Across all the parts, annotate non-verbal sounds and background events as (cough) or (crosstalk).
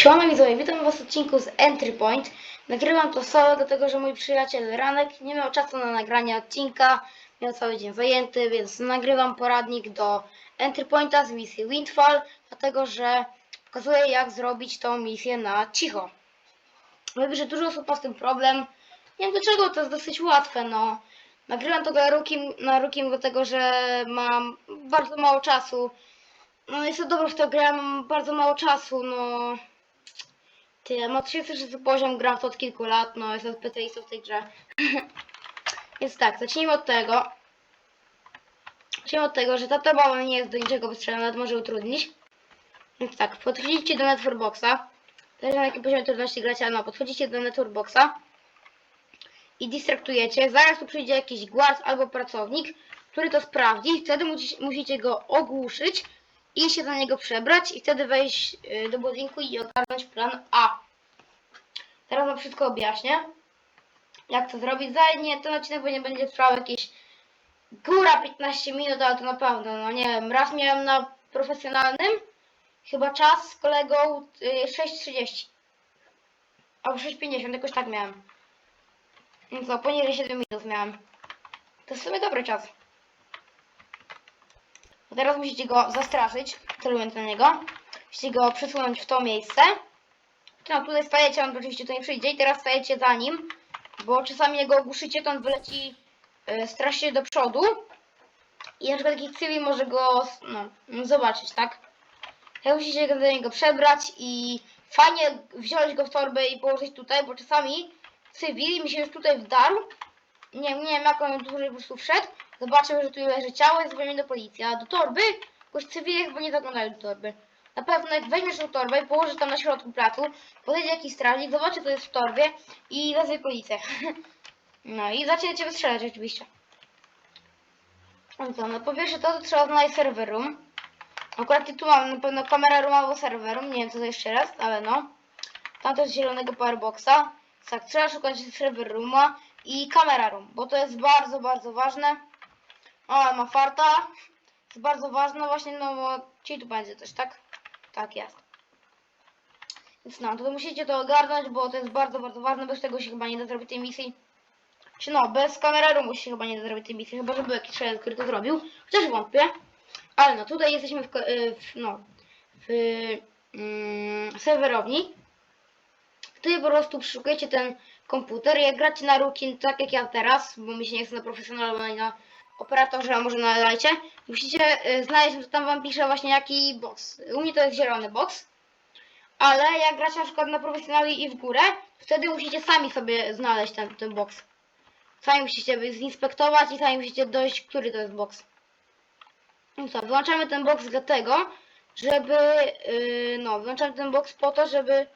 Siemano widzowie, witam was w odcinku z Entry Point. Nagrywam to solo, dlatego że mój przyjaciel Ranek nie miał czasu na nagranie odcinka, miał cały dzień zajęty, więc nagrywam poradnik do Entry Pointa z misji Windfall, dlatego że pokazuję jak zrobić tą misję na cicho. Wiem, że dużo osób ma z tym problem. Nie wiem dlaczego, to jest dosyć łatwe, no. Nagrywam to na rukim, na rukim dlatego że mam bardzo mało czasu. No jest to dobrze w to grę, mam bardzo mało czasu, no. Tyle, mam 36 poziom, gram to od kilku lat, no jestem specjalistą w tej grze. (laughs) Więc tak, zacznijmy od tego. Zacznijmy od tego, że ta tabela nie jest do niczego wystrzelona, nawet może utrudnić. Więc tak, podchodzicie do Networkboxa. Zależy na jakim poziomie trudności gracie, no, podchodzicie do Networkboxa i distraktujecie. Zaraz tu przyjdzie jakiś guard albo pracownik, który to sprawdzi. Wtedy musi- musicie go ogłuszyć i się za niego przebrać i wtedy wejść y, do budynku i ogarnąć plan A. Teraz wam wszystko objaśnię. Jak to zrobić? Zajmie ten odcinek, bo nie będzie trwał jakieś góra 15 minut, ale to na pewno, no nie wiem, raz miałem na profesjonalnym chyba czas z kolegą y, 6.30 albo 6.50, jakoś tak miałem. No, poniżej 7 minut miałem. To w sumie dobry czas. A teraz musicie go zastraszyć, celując na niego. Musicie go przesunąć w to miejsce. No, tutaj stajecie, on oczywiście tu nie przyjdzie i teraz stajecie za nim, bo czasami jak go ogłuszycie, to on wyleci y, strasznie do przodu i na przykład taki cywil może go no, zobaczyć, tak? Jak musicie go do niego przebrać i fajnie wziąć go w torbę i położyć tutaj, bo czasami cywil mi się już tutaj wdarł. Nie, nie wiem jak on dłużej po prostu wszedł. Zobaczył, że tu leży ciało i zadzwonił do policji. A do torby? Jakoś cywile chyba nie zaglądają do torby. Na pewno jak weźmiesz tą torbę i położysz tam na środku placu, podejdzie jakiś strażnik, zobaczy co jest w torbie i wezwie policję. (laughs) No i zacznie cię wystrzelać oczywiście. No co, no po pierwsze to, to trzeba znaleźć server room. Akurat tu mam na pewno kamera room albo serwer room, nie wiem co to jeszcze raz, ale no. Tam jest zielonego powerboxa. Tak, trzeba szukać server rooma i kamera room, bo to jest bardzo, bardzo ważne. O, ma farta. Jest bardzo ważne właśnie, no bo ci tu będzie też, tak? Tak jest. Więc no, to musicie to ogarnąć, bo to jest bardzo, bardzo ważne. Bez tego się chyba nie da zrobić tej misji. Czy no, bez kamera roomu się chyba nie da zrobić tej misji, chyba że był jakiś człowiek, który to zrobił. Chociaż wątpię. Ale no, tutaj jesteśmy w, y, w no, w mm, serwerowni. Tutaj po prostu przeszukujecie ten komputer. Jak gracie na rukin, tak jak ja teraz, bo mi się nie chce na profesjonalnie, ale na operatorze, a może na lajcie, musicie y, znaleźć, że tam wam pisze właśnie jaki box. U mnie to jest zielony box. Ale jak gracie na przykład na profesjonalnie i w górę, wtedy musicie sami sobie znaleźć ten, ten box. Sami musicie zinspektować i sami musicie dojść, który to jest box. No co, wyłączamy ten box dlatego, żeby, yy, no, wyłączamy ten box po to, żeby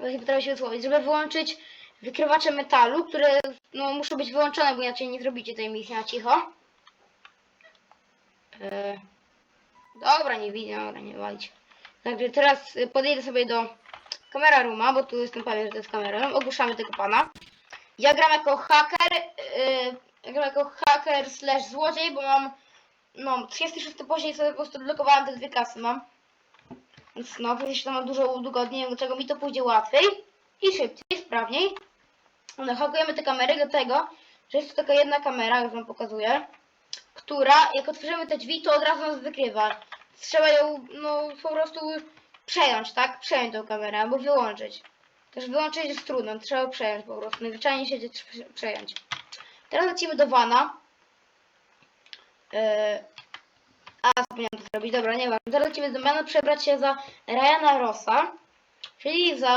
potrafię się wysłowić, żeby wyłączyć wykrywacze metalu, które no, muszą być wyłączone, bo inaczej nie zrobicie tej misji na cicho. E, dobra, nie widzę, dobra, nie walić. Także teraz y, podejdę sobie do kamera rooma, bo tu jestem pewien, że to jest kamera. Ogłuszamy tego pana. Ja gram jako haker, yy, gram jako haker slash złodziej, bo mam no 36 poziom i sobie po prostu odblokowałem te dwie kasy mam. Więc no, przecież to ma dużo udogodnień, dlaczego mi to pójdzie łatwiej i szybciej, sprawniej. No, hakujemy te kamery do tego, że jest tu taka jedna kamera, już wam pokazuję, która, jak otworzymy te drzwi, to od razu nas wykrywa. Trzeba ją, no, po prostu przejąć, tak? Przejąć tą kamerę, albo wyłączyć. Też wyłączyć jest trudno, trzeba ją przejąć po prostu. Najzwyczajniej się przejąć. Teraz lecimy do wana. Yy, a, zapomniałam to zrobić. Dobra, nie. Teraz lecimy do Miana przebrać się za Ryana Rossa, czyli za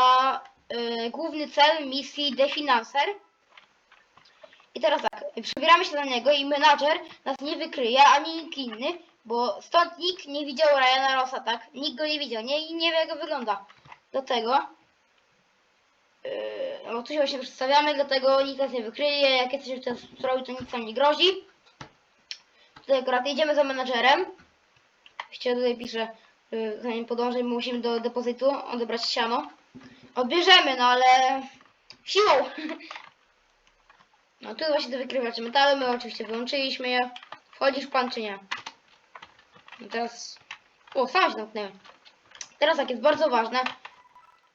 y, główny cel misji Definancer. I teraz tak, przebieramy się za niego i menadżer nas nie wykryje, ani nikt inny, bo stąd nikt nie widział Ryana Rossa, tak? Nikt go nie widział, nie, nie wie jak go wygląda. Dlatego, yy, no tu się właśnie przedstawiamy, dlatego nikt nas nie wykryje, jak w tym stroju, to nic nam nie grozi. Tutaj akurat jedziemy za menadżerem. Właściwie tutaj pisze, y, zanim podążę, musimy do depozytu odebrać siano. Odbierzemy, no ale siłą. (laughs) No tu właśnie te wykrywacze metalu, my oczywiście wyłączyliśmy je. Wchodzisz pan czy nie? No teraz... O, sam się zamknęły. Teraz tak, jest bardzo ważne.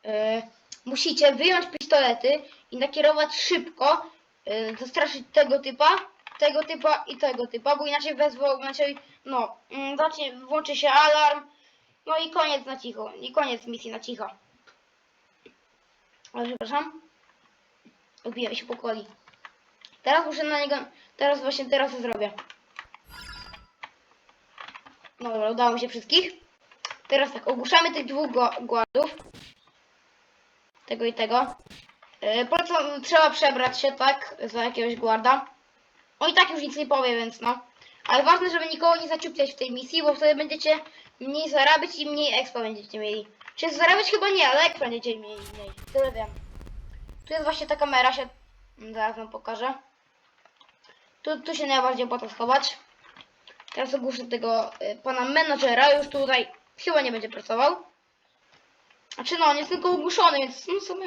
E, musicie wyjąć pistolety i nakierować szybko, e, zastraszyć tego typa, tego typa i tego typa, bo inaczej wezwą, inaczej, no, mm, zacznie, włączy się alarm, no i koniec na cicho, i koniec misji na cicho. Ale przepraszam. Odbijam się powoli. Teraz muszę na niego, teraz właśnie teraz to zrobię. No dobra, udało mi się wszystkich. Teraz tak, ogłuszamy tych dwóch głodów. Tego i tego. Yy, po co trzeba przebrać się, tak, za jakiegoś guarda. On i tak już nic nie powie, więc no. Ale ważne, żeby nikogo nie zaciupiać w tej misji, bo wtedy będziecie mniej zarabiać i mniej expa będziecie mieli. Czy zarabiać chyba nie, ale expa będziecie mieli mniej. Tyle wiem. Tu jest właśnie ta kamera, się zaraz wam pokażę. Tu, tu się najbardziej opłaca schować. Teraz ogłuszę tego y, pana menadżera, już tutaj chyba nie będzie pracował. Znaczy no, on jest tylko ogłuszony, więc no sumie...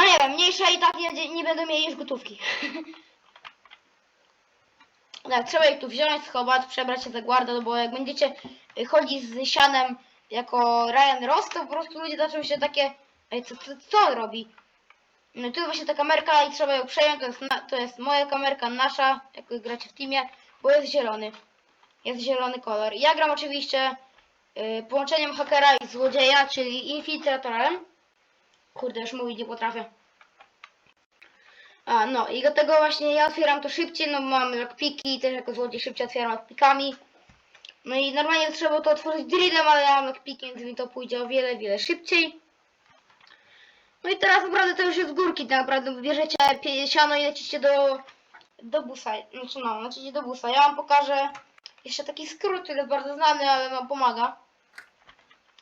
No nie wiem, mniejsza i tak nie, nie będą mieli już gotówki. (laughs) tak, trzeba ich tu wziąć, schować, przebrać się za guarda, no bo jak będziecie chodzić z sianem jako Ryan Ross, to po prostu ludzie zaczną się takie... Ej, co, co, co robi? No tu właśnie ta kamerka i trzeba ją przejąć, to jest, na, to jest moja kamerka, nasza, jak gracie w teamie, bo jest zielony. Jest zielony kolor. Ja gram oczywiście y, połączeniem hakera i złodzieja, czyli infiltratorem. Kurde, już mówić nie potrafię. A, no i do tego właśnie ja otwieram to szybciej, no mam lockpiki, też jako złodziej szybciej otwieram lockpikami. No i normalnie trzeba to otworzyć drillem, ale ja mam lockpiki, więc mi to pójdzie o wiele, wiele szybciej. No i teraz naprawdę to już jest z górki, tak naprawdę bierzecie siano i lecicie do, do busa, znaczy no, lecicie do busa. Ja wam pokażę jeszcze taki skrót, który jest bardzo znany, ale no pomaga.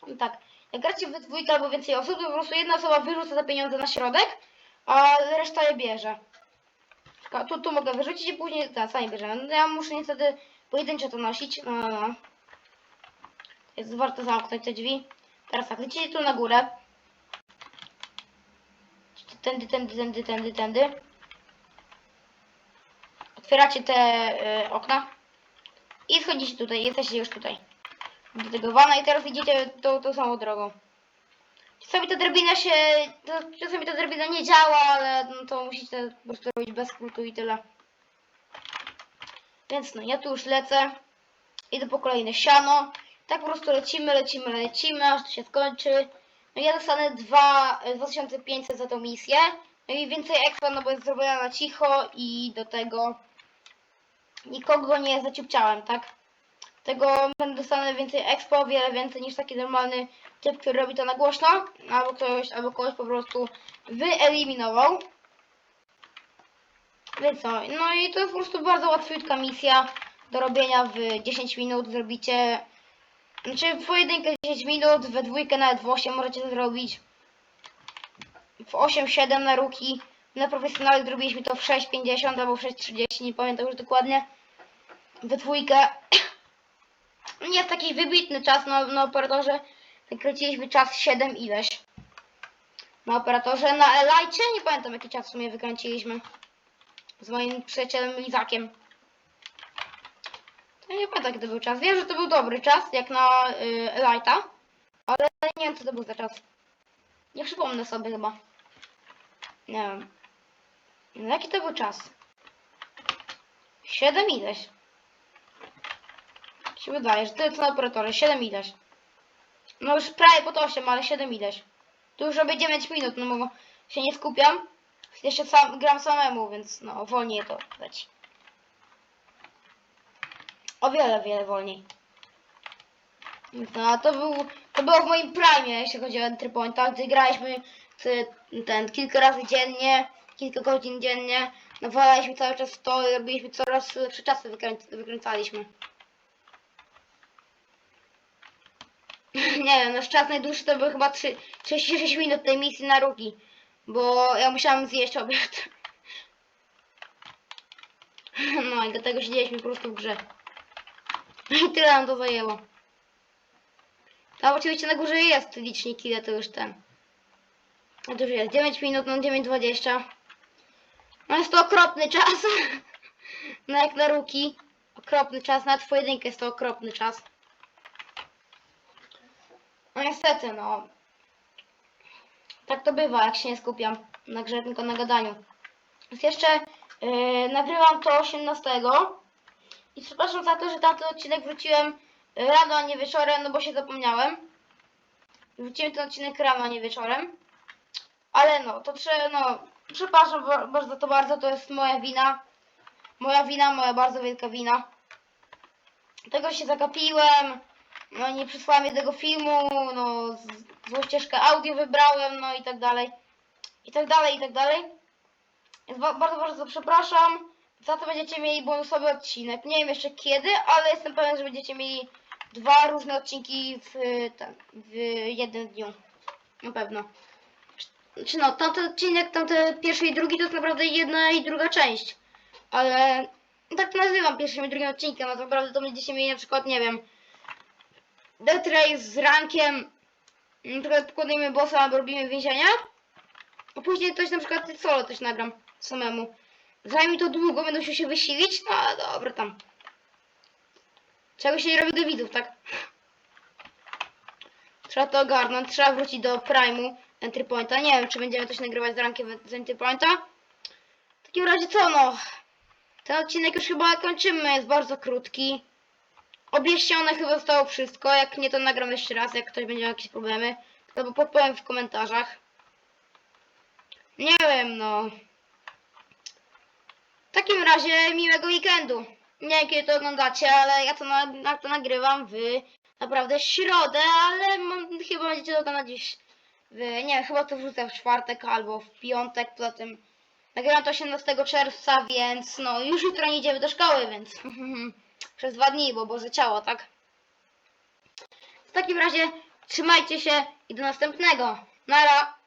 I tak, gracie we dwójkę albo więcej osób, to po prostu jedna osoba wyrzuca te pieniądze na środek, a reszta je bierze. Tu, tu mogę wyrzucić i później tak, sami bierzemy. No ja muszę niestety pojedynczo to nosić. No, no, no. Jest warto zamknąć te drzwi. Teraz tak, lecicie tu na górę. Tędy, tędy, tędy, tędy, tędy. Otwieracie te y, okna. I schodzicie tutaj, jesteście już tutaj. Do tego wana i teraz idziecie tą, tą samą drogą. Czasami ta drabina się, to, czasami ta drabina nie działa, ale no to musicie po prostu robić bez skrótu i tyle. Więc no, ja tu już lecę. Idę po kolejne siano. Tak po prostu lecimy, lecimy, lecimy, aż to się skończy. No ja dostanę dwa, e, 2500 za tą misję. No i więcej expa, no bo jest zrobiona na cicho i do tego nikogo nie zaciupciałem, tak? Tego będę dostanę więcej expo, o wiele więcej niż taki normalny typ, który robi to na głośno, albo ktoś, albo kogoś po prostu wyeliminował. Więc no, no i to jest po prostu bardzo łatwiutka misja do robienia w 10 minut. Zrobicie, znaczy w pojedynkę 10 minut, we dwójkę nawet w 8 możecie to zrobić. W 8-7 na ruki. Na profesjonalnych zrobiliśmy to w 6.50 albo w 6.30, nie pamiętam już dokładnie. We dwójkę nie jest taki wybitny czas na, na operatorze. Wykręciliśmy czas 7 ileś. Na operatorze. Na Elajcie nie pamiętam jaki czas w sumie wykręciliśmy. Z moim przyjacielem Lizakiem. To nie pamiętam to był czas. Wiem, że to był dobry czas, jak na y, Elajta. Ale nie wiem co to był za czas. Nie przypomnę sobie chyba. Nie wiem. No, jaki to był czas? 7 ileś. Się wydaje, że to jest na operatorze. 7 ileś. No już prawie pod 8, ale 7 ileś. Tu już robię 9 minut, no bo się nie skupiam. Jeszcze sam, gram samemu, więc no wolniej to leci. O wiele, wiele wolniej. No, to, był, to było w moim prime, jeśli chodzi o entry pointa, gdy graliśmy ten kilka razy dziennie, kilka godzin dziennie, nawalaliśmy cały czas to i robiliśmy coraz lepsze czasy, wykręc wykręcaliśmy. Nie wiem, nasz czas najdłuższy to był chyba 3, 36 minut tej misji na ruki, bo ja musiałam zjeść obiad. (laughs) No i do tego siedzieliśmy po prostu w grze. I (laughs) tyle nam to zajęło. A oczywiście na górze jest licznik, ile to już ten. No to już jest 9 minut, no 9.20. No jest to okropny czas. (laughs) No jak na ruki. Okropny czas, w pojedynkę jest to okropny czas. No niestety, no. Tak to bywa, jak się nie skupiam na grze, tylko na gadaniu. Więc jeszcze yy, nagrywam to 18. I przepraszam za to, że tamten odcinek wróciłem rano, a nie wieczorem, no bo się zapomniałem. Wróciłem ten odcinek rano, a nie wieczorem. Ale no, to trzeba, no, przepraszam ba- bardzo to bardzo, to jest moja wina. Moja wina, moja bardzo wielka wina. Tego się zagapiłem, no nie przysłałem jednego filmu, no złą ścieżkę audio wybrałem, no i tak dalej. I tak dalej, i tak dalej. Więc ba- bardzo, bardzo przepraszam. Za to będziecie mieli bonusowy odcinek. Nie wiem jeszcze kiedy, ale jestem pewien, że będziecie mieli dwa różne odcinki w, ten, w jednym dniu. Na pewno. Czy no, tamten odcinek, tamten pierwszy i drugi to jest naprawdę jedna i druga część. Ale tak to nazywam pierwszym i drugim odcinkiem, a tak naprawdę to będziecie mieli na przykład, nie wiem, Death Race z rankiem, na przykład podejmiemy bossa albo robimy więzienia, a później coś na przykład solo też nagram samemu. Zajmie mi to długo, będę musiał się wysilić, no dobra tam. Czego się nie robi do widzów, tak? Trzeba to ogarnąć, trzeba wrócić do Prime'u Entry Pointa. Nie wiem, czy będziemy coś nagrywać z rankiem z Entry Pointa. W takim razie co, no? Ten odcinek już chyba kończymy, jest bardzo krótki. Obieścione chyba zostało wszystko, jak nie to nagram jeszcze raz, jak ktoś będzie miał jakieś problemy. To podpowiem w komentarzach. Nie wiem, no. W takim razie miłego weekendu. Nie wiem kiedy to oglądacie, ale ja to, na, to nagrywam w naprawdę środę, ale mam, chyba będziecie to oglądać gdzieś w, nie wiem, chyba to wrzucę w czwartek albo w piątek, poza tym nagrywam to 18 czerwca, więc no już jutro nie idziemy do szkoły, więc (laughs) przez dwa dni, bo Boże ciało, tak? W takim razie trzymajcie się i do następnego. Nara!